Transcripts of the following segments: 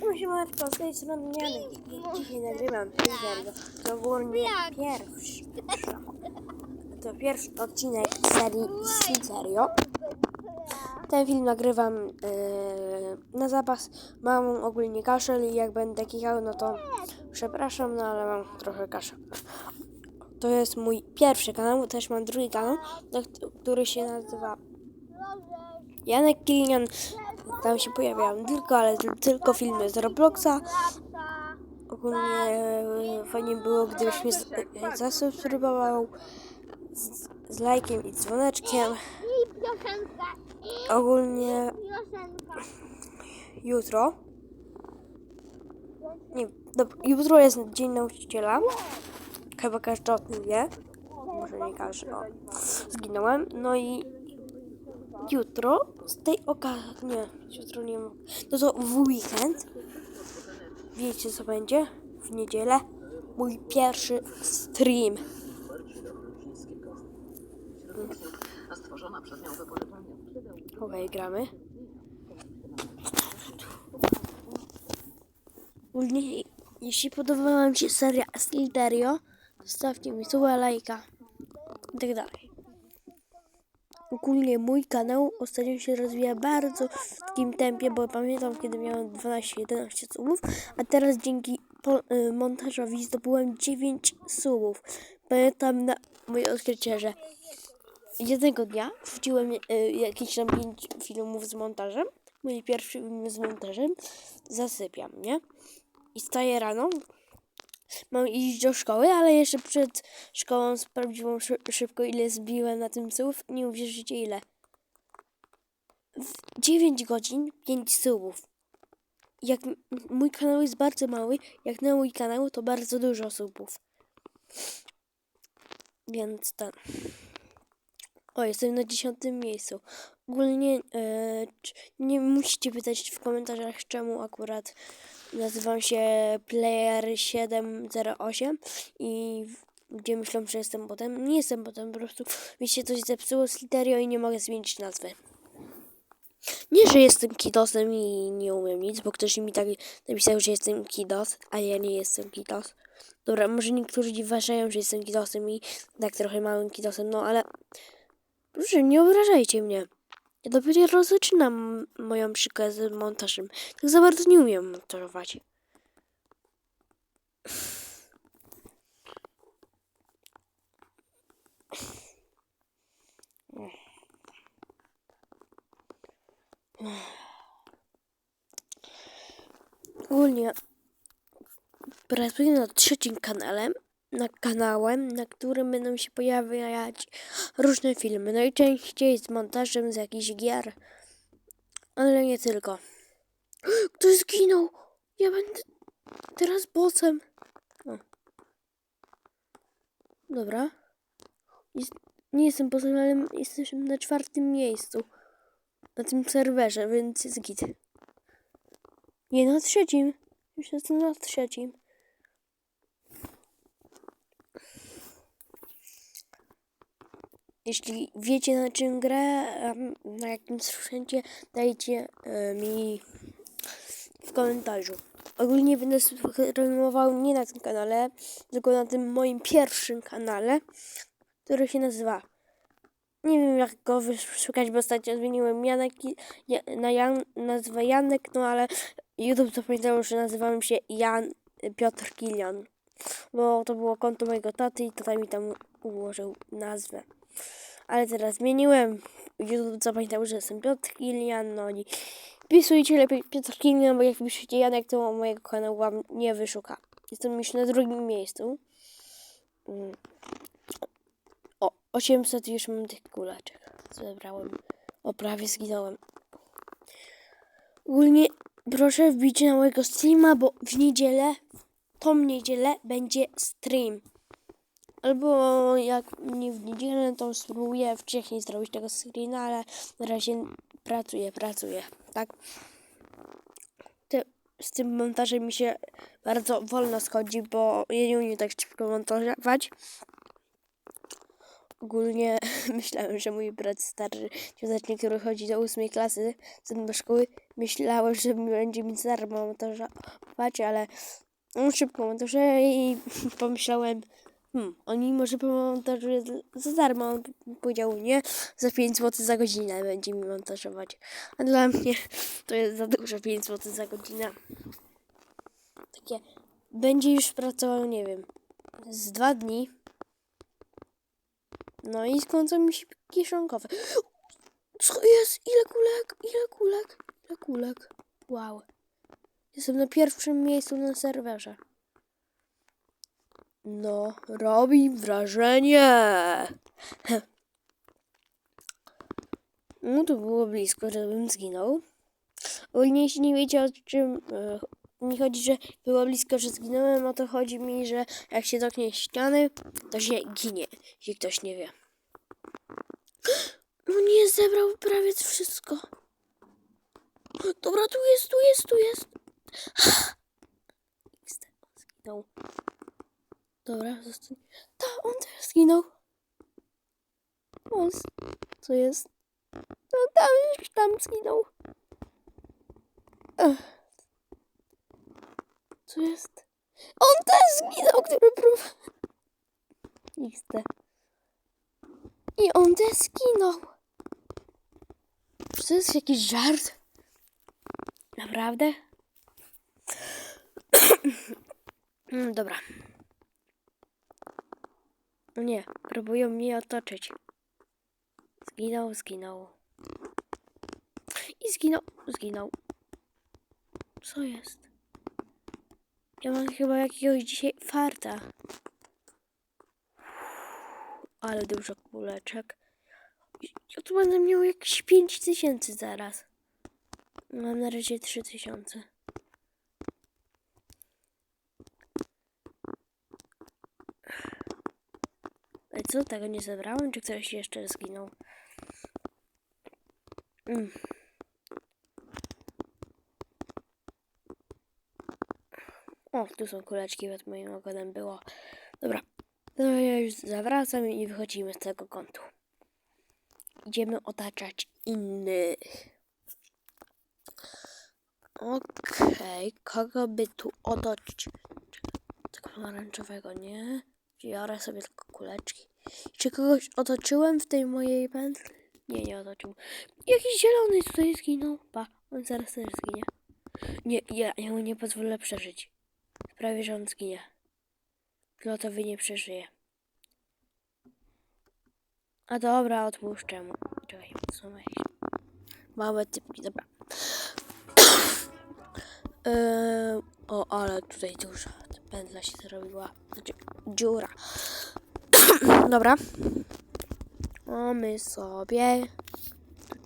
Siema, siemaneczko, z tej strony dzisiaj nagrywam Pinkergo. To ogólnie pierwszy, to pierwszy odcinek serii Sincerio. Ten film nagrywam e, na zapas. Mam ogólnie kaszel i jak będę kikał, no to przepraszam, no ale mam trochę kaszel. To jest mój pierwszy kanał, też mam drugi kanał, na kt- który się nazywa Janek Kilian. Tam się pojawiają tylko, ale tylko filmy z Robloxa. Ogólnie e, fajnie było, gdybyś mnie e, zasubskrybował z, z lajkiem i dzwoneczkiem. Ogólnie jutro. Nie, dob- jutro jest Dzień Nauczyciela. Chyba każdy o tym wie. Może nie każdy. Zginąłem. No i jutro z tej okazji. Nie, jutro nie mam. No to w weekend. Wiecie co będzie? W niedzielę. Mój pierwszy stream. Okej, gramy. Ogólnie, jeśli podobała Wam się seria Sliderio, zostawcie mi suba, lajka i tak dalej. Ogólnie mój kanał ostatnio się rozwija bardzo w takim tempie, bo pamiętam kiedy miałem 12-11 subów, a teraz dzięki y, montażowi zdobyłem 9 subów. Pamiętam na moje odkrycie, że jednego dnia wrzuciłem y, jakieś tam pięć filmów z montażem. Mój pierwszy film z montażem. Zasypiam, nie? I staję rano. Mam iść do szkoły, ale jeszcze przed szkołą sprawdziłam szy szybko, ile zbiłem na tym słów. Nie uwierzycie ile. W 9 godzin 5 subów. Jak mój kanał jest bardzo mały, jak na mój kanał, to bardzo dużo subów. Więc ten. O, jestem na dziesiątym miejscu. Ogólnie e, nie musicie pytać w komentarzach, czemu akurat nazywam się Player708 i gdzie myślą, że jestem potem. Nie jestem potem, po prostu mi się coś zepsuło z Literio i nie mogę zmienić nazwy. Nie, że jestem Kidosem i nie umiem nic, bo ktoś mi tak napisał, że jestem Kidos, a ja nie jestem Kidos. Dobra, może niektórzy uważają, że jestem Kidosem i tak trochę małym Kidosem, no ale Proszę, nie obrażajcie mnie. Ja dopiero zaczynam moją przygodę z montażem. Tak za bardzo nie umiem montować. Ogólnie pracuję nad trzecim kanałem, na kanałem, na którym będą się pojawiać różne filmy. Najczęściej z montażem z jakichś gier, ale nie tylko. Ktoś zginął! Ja będę teraz bossem. O. Dobra. Jest, nie jestem bossem, ale jesteśmy na czwartym miejscu. Na tym serwerze, więc jest git. Nie, na trzecim. Już jestem na trzecim. Jeśli wiecie na czym grę, em, na jakim sprzęcie, dajcie mi w komentarzu. Ogólnie będę streamował nie na tym kanale, tylko na tym moim pierwszym kanale, który się nazywa. Nie wiem jak go wyszukać, bo ostatnio zmieniłem Janek, ja, na Jan, nazwę Janek, no ale YouTube zapamiętał, że nazywałem się Jan Piotr Kilian. Bo to było konto mojego taty i tata mi tam ułożył nazwę. Ale teraz zmieniłem. YouTube zapamiętał, że jestem Piotr Kilian, no i wpisujcie lepiej Piotr Kilian, bo jak piszecie Janek, to mojego kanału wam nie wyszuka. Jestem już na drugim miejscu. Mm. O, 800 już mam tych kuleczek. Zebrałem. O, prawie zginąłem. Ogólnie proszę wbić na mojego streama, bo w niedzielę, tą niedzielę będzie stream. Albo jak nie w niedzielę, to spróbuję wcześniej zrobić tego screena, ale na razie pracuję, pracuję, tak? Te, z tym montażem mi się bardzo wolno schodzi, bo ja nie umiem tak szybko montować. ogólnie myślałem, że mój brat starszy, cioteczny, który chodzi do ósmej klasy do szkoły, myślałem, że będzie mi darmo montażować, ale on szybko montażuje i pomyślałem, hmm, oni może pomontażuje za darmo. On powiedział nie, za 5 zł za godzinę będzie mi montażować. A dla mnie to jest za dużo 5 zł za godzinę. Takie, będzie już pracował, nie wiem, z dwa dni. No i skończą mi się kieszonkowe. Co jest? Ile kulek? Ile kulek? Ile kulek? Wow. Jestem na pierwszym miejscu na serwerze. No, robi wrażenie. No to było blisko, żebym zginął. Ogólnie jeśli nie wiecie o czym e, mi chodzi, że było blisko, że zginąłem, o to chodzi mi, że jak się dotknie ściany, to się ginie, jeśli ktoś nie wie. No nie, zebrał prawie wszystko. Dobra, tu jest, tu jest, tu jest. Zginął. Dobra, zostań. Ta, on też zginął. O, z- co jest? No tam, już tam zginął. Co jest? On też zginął, który próbował. XD. I on też zginął. Czy to jest jakiś żart? Naprawdę? Mm, Dobra. No nie, próbują mnie otoczyć. Zginął, zginął. I zginął, zginął. Co jest? Ja mam chyba jakiegoś dzisiaj farta. Ale dużo kuleczek. Ja tu będę miał jakieś 5 tysięcy zaraz. Mam na razie 3 co, tego nie zebrałem? Czy ktoś jeszcze zginął? Mm. O, tu są kuleczki, pod moim ogonem było. Dobra, to ja już zawracam i wychodzimy z tego kątu. Idziemy otaczać innych. Okej, kogo by tu otoczyć? Tego pomarańczowego, nie? Biorę sobie tylko kuleczki. Czy kogoś otoczyłem w tej mojej pętli? Nie, nie otoczył. Jakiś zielony tutaj zginął. Pa, on zaraz też zginie. Nie, ja, ja mu nie pozwolę przeżyć. Sprawię, że on zginie. Fioletowy nie przeżyje. A dobra, odpuszczę mu. Czekaj, jakieś małe typki, dobra. Eee, o, ale tutaj duża pętla się zrobiła. Znaczy, dziura. Dobra. O, my sobie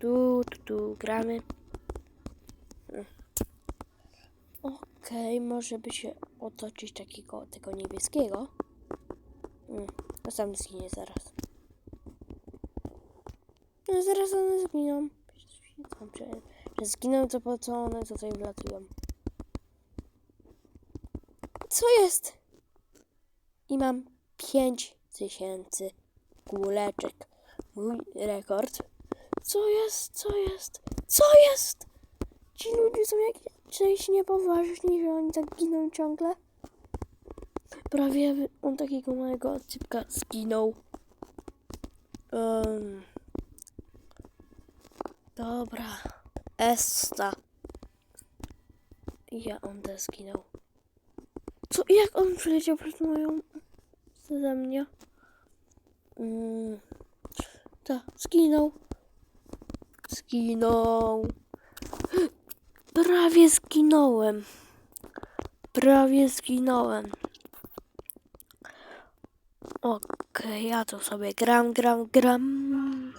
tu, tu, tu gramy. Okej, może by się otoczyć takiego, tego niebieskiego. Mm, to sam zginie zaraz. No zaraz one zginą. Tam, że, że zginą, to po co one tutaj wlatują? Co jest? I mam 5000 kuleczek. Mój rekord. Co jest? Co jest? Co jest? Ci ludzie są jakieś niepoważni, że oni tak giną ciągle. Prawie on takiego małego typka zginął. Um, dobra. Esta. Ja on też zginął. Co? Jak on przyleciał przed moją... ze mnie? Mm. Ta, zginął. Zginął. Prawie zginąłem. Prawie zginąłem. Okej, ja tu sobie gram, gram, gram.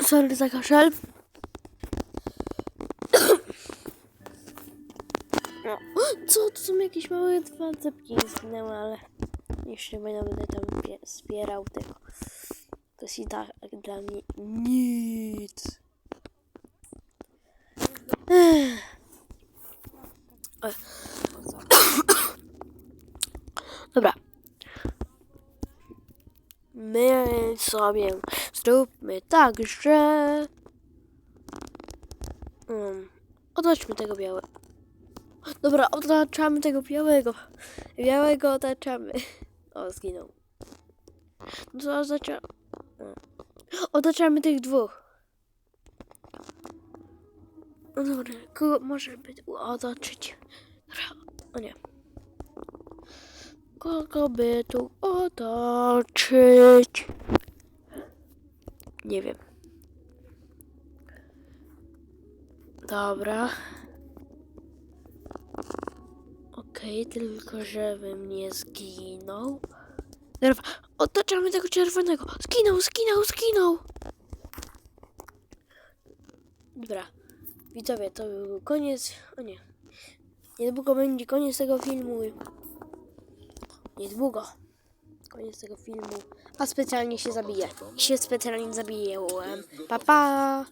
Sorry za kaszel. Są jakieś małe dwa cepki zginęły, ale jeszcze nie będę tam zbierał tego. To jest i tak dla mnie nic. Dobra. sobie zróbmy tak, że... Um, otoczmy tego białego. Dobra, otaczamy tego białego. Białego otaczamy. O, zginął. No to oznacza... Otaczamy tych dwóch. No dobra, kogo może by tu otoczyć? Dobra, o nie. Kogo by tu otoczyć? Nie wiem. Dobra. Okej, tylko żebym nie zginął. Dobra, otaczamy tego czerwonego. Zginął, zginął, zginął. Dobra. Widzowie, to był koniec. O nie. Niedługo będzie koniec tego filmu. Niedługo. Koniec tego filmu. A specjalnie się zabiję. I się specjalnie zabiję. Pa, pa.